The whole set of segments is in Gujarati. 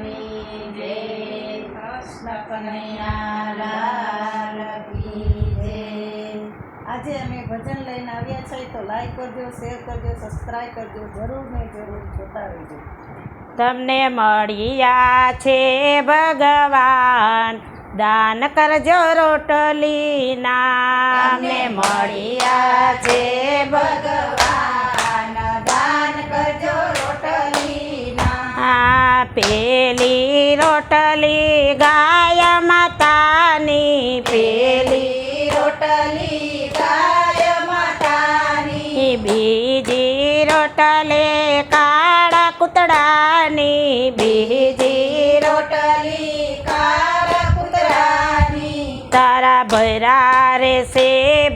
ભગવાનની જય કૃષ્ણ કનૈયા જય આજે અમે ભજન લઈને આવ્યા છીએ તો લાઈક કરજો શેર કરજો સબસ્ક્રાઈબ કરજો જરૂર ને જરૂર જોતા રહેજો. તમને મળ્યા છે ભગવાન દાન કરજો રોટલીના તમને મળ્યા છે રોટલી ગાય માતાની પેલી. રોટલી ગાય માતાની. બીજી રોટલી કાળા કૂતડાની બીજી રોટલી કાળા કૂતરાની. તારા ભૈરા રે સે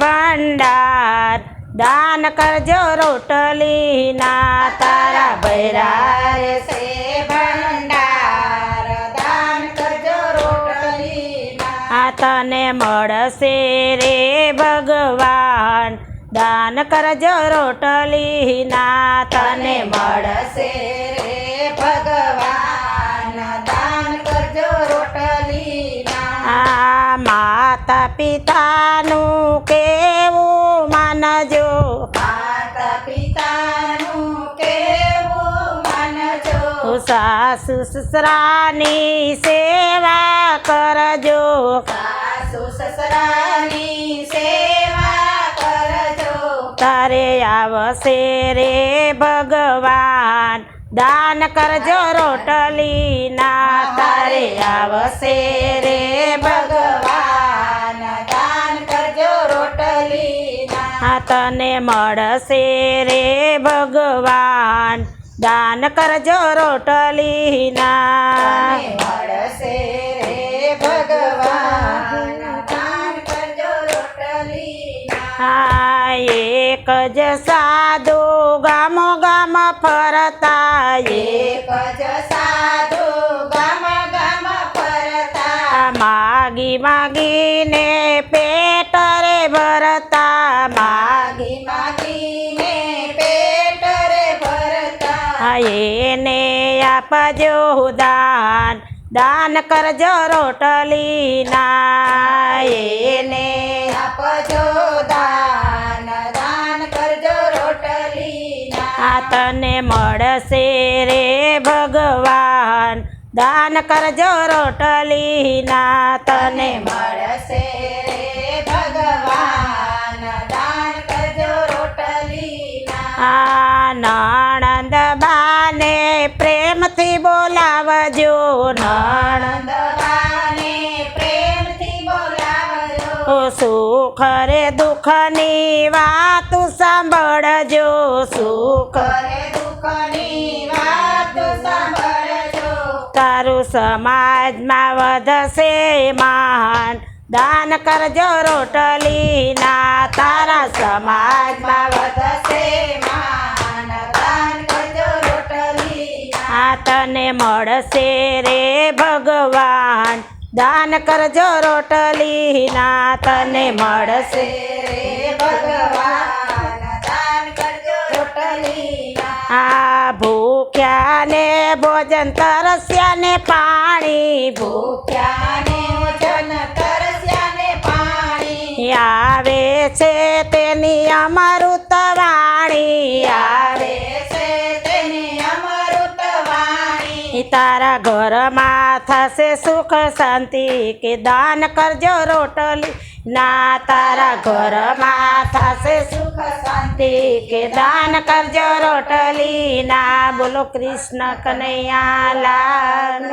ભંડાર. દાન કરજો રોટલીના. તારા ભૈરા રે સે ભંડાર દાન કરજો રોટલીના આ તને મળશે રે ભગવાન. દાન કરજો રોટલીના તને મળશે રે ભગવાન. દાન કરજો રોટલીના આ માતા પિતાનું કેવું સાસુ સસરાની સેવા કરજો. સાસુ સસરાની સેવા કરજો. તારે આવશે રે ભગવાન. દાન કરજો રોટલીના. તારે આવશે રે ભગવાન. દાન કરજો રોટલી ના તને મળશે રે ભગવાન. દાન કરજો રોટલીના મળશે રે ભગવાન? દાન કરજો રોટલીના એક જ સાધુ ગામો ગામ ફરતા એક જ સાધુ ગામ ગામ ફરતા. માગી માગી એને આપજો દાન. દાન કરજો રોટલીના એને આપજો દાન. દાન કરજો રોટલી આ તને મળશે રે ભગવાન. દાન કરજો રોટલીના તને મળશે રે ભગવાન. દાન કરજો રોટલીના આ નણંદ બાને સુખ રે દુઃખની વાત સાંભળજો સુખ કરે દુઃખની વાત સાંભળજો. તારું સમાજમાં વધશે માન. દાન કરજો રોટલી ના, તારા સમાજમાં વધશે તને મળશે રે ભગવાન. દાન કરજો રોટલી ના તને મળશે. રે ભગવાન દાન કરજો રોટલીના આ ભૂખ્યા ને ભોજન તરસ્યા ને પાણી. ભૂખ્યાને વચન તરસ્યાને પાણી. આવે છે તેની અમૃત તારા ઘરમાં થશે સુખ શાંતિ કે દાન કરજો રોટલી? ના, તારા ઘરમાં થશે સુખ શાંતિ કે દાન કરજો રોટલી? ના, બોલો કૃષ્ણ કનૈયા લાલ